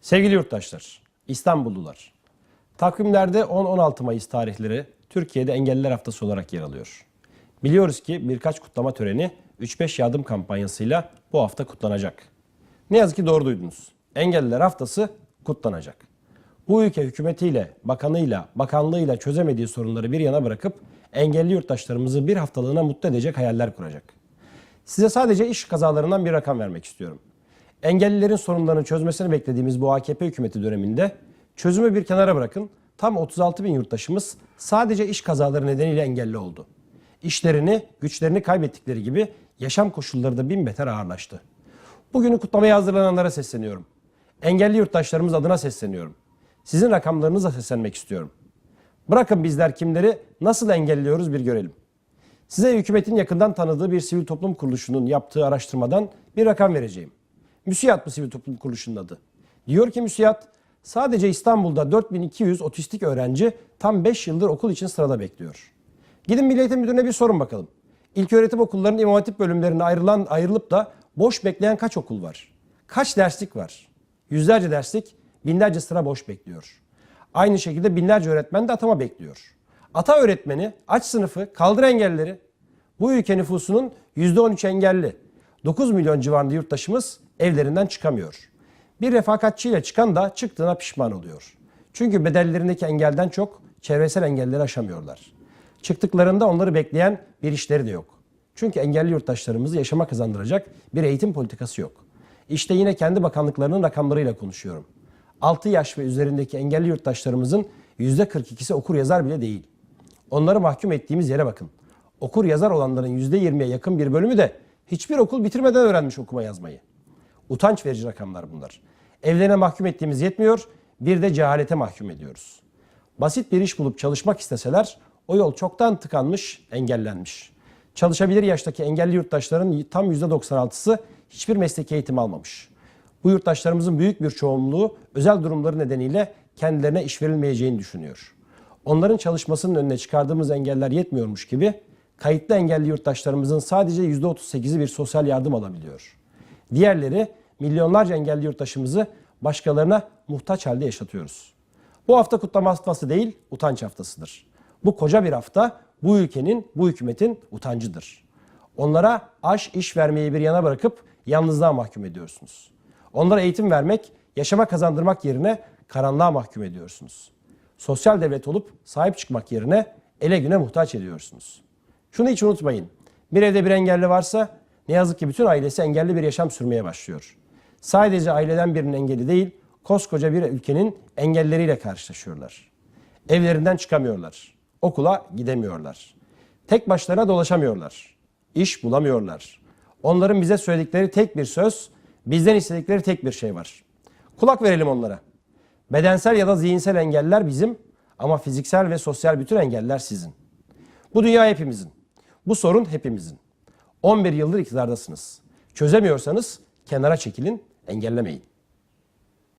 Sevgili yurttaşlar, İstanbullular. Takvimlerde 10-16 Mayıs tarihleri Türkiye'de Engelliler Haftası olarak yer alıyor. Biliyoruz ki birkaç kutlama töreni 3-5 yardım kampanyasıyla bu hafta kutlanacak. Ne yazık ki doğru duydunuz. Engelliler Haftası kutlanacak. Bu ülke hükümetiyle, bakanıyla, bakanlığıyla çözemediği sorunları bir yana bırakıp engelli yurttaşlarımızı bir haftalığına mutlu edecek hayaller kuracak. Size sadece iş kazalarından bir rakam vermek istiyorum. Engellilerin sorunlarını çözmesini beklediğimiz bu AKP hükümeti döneminde çözümü bir kenara bırakın tam 36 bin yurttaşımız sadece iş kazaları nedeniyle engelli oldu. İşlerini, güçlerini kaybettikleri gibi yaşam koşulları da bin beter ağırlaştı. Bugünü kutlamaya hazırlananlara sesleniyorum. Engelli yurttaşlarımız adına sesleniyorum. Sizin rakamlarınıza seslenmek istiyorum. Bırakın bizler kimleri nasıl engelliyoruz bir görelim. Size hükümetin yakından tanıdığı bir sivil toplum kuruluşunun yaptığı araştırmadan bir rakam vereceğim. MÜSİAD bu sivil toplum kuruluşunun adı. Diyor ki MÜSİAD sadece İstanbul'da 4200 otistik öğrenci tam 5 yıldır okul için sırada bekliyor. Gidin Milli Eğitim Müdürlüğü'ne bir sorun bakalım. İlköğretim okullarının imam hatip bölümlerine ayrılan, ayrılıp da boş bekleyen kaç okul var? Kaç derslik var? Yüzlerce derslik, binlerce sıra boş bekliyor. Aynı şekilde binlerce öğretmen de atama bekliyor. Ata öğretmeni, aç sınıfı, kaldır engelleri. Bu ülke nüfusunun %13 engelli. 9 milyon civarında yurttaşımız evlerinden çıkamıyor. Bir refakatçiyle çıkan da çıktığına pişman oluyor. Çünkü bedellerindeki engelden çok çevresel engelleri aşamıyorlar. Çıktıklarında onları bekleyen bir işleri de yok. Çünkü engelli yurttaşlarımızı yaşama kazandıracak bir eğitim politikası yok. İşte yine kendi bakanlıklarının rakamlarıyla konuşuyorum. 6 yaş ve üzerindeki engelli yurttaşlarımızın %42'si okur yazar bile değil. Onları mahkum ettiğimiz yere bakın. Okur yazar olanların %20'ye yakın bir bölümü de hiçbir okul bitirmeden öğrenmiş okuma yazmayı. Utanç verici rakamlar bunlar. Evlerine mahkum ettiğimiz yetmiyor, bir de cehalete mahkum ediyoruz. Basit bir iş bulup çalışmak isteseler o yol çoktan tıkanmış, engellenmiş. Çalışabilir yaştaki engelli yurttaşların tam %96'sı hiçbir mesleki eğitim almamış. Bu yurttaşlarımızın büyük bir çoğunluğu özel durumları nedeniyle kendilerine iş verilmeyeceğini düşünüyor. Onların çalışmasının önüne çıkardığımız engeller yetmiyormuş gibi kayıtlı engelli yurttaşlarımızın sadece %38'i bir sosyal yardım alabiliyor. Diğerleri milyonlarca engelli yurttaşımızı başkalarına muhtaç halde yaşatıyoruz. Bu hafta kutlama haftası değil, utanç haftasıdır. Bu koca bir hafta bu ülkenin, bu hükümetin utancıdır. Onlara aş iş vermeyi bir yana bırakıp yalnızlığa mahkum ediyorsunuz. Onlara eğitim vermek, yaşama kazandırmak yerine karanlığa mahkum ediyorsunuz. Sosyal devlet olup sahip çıkmak yerine ele güne muhtaç ediyorsunuz. Şunu hiç unutmayın. Bir evde bir engelli varsa ne yazık ki bütün ailesi engelli bir yaşam sürmeye başlıyor. Sadece aileden birinin engeli değil, koskoca bir ülkenin engelleriyle karşılaşıyorlar. Evlerinden çıkamıyorlar. Okula gidemiyorlar. Tek başlarına dolaşamıyorlar. İş bulamıyorlar. Onların bize söyledikleri tek bir söz, bizden istedikleri tek bir şey var. Kulak verelim onlara. Bedensel ya da zihinsel engeller bizim ama fiziksel ve sosyal bütün engeller sizin. Bu dünya hepimizin. Bu sorun hepimizin. 11 yıldır iktidardasınız. Çözemiyorsanız kenara çekilin, engellemeyin.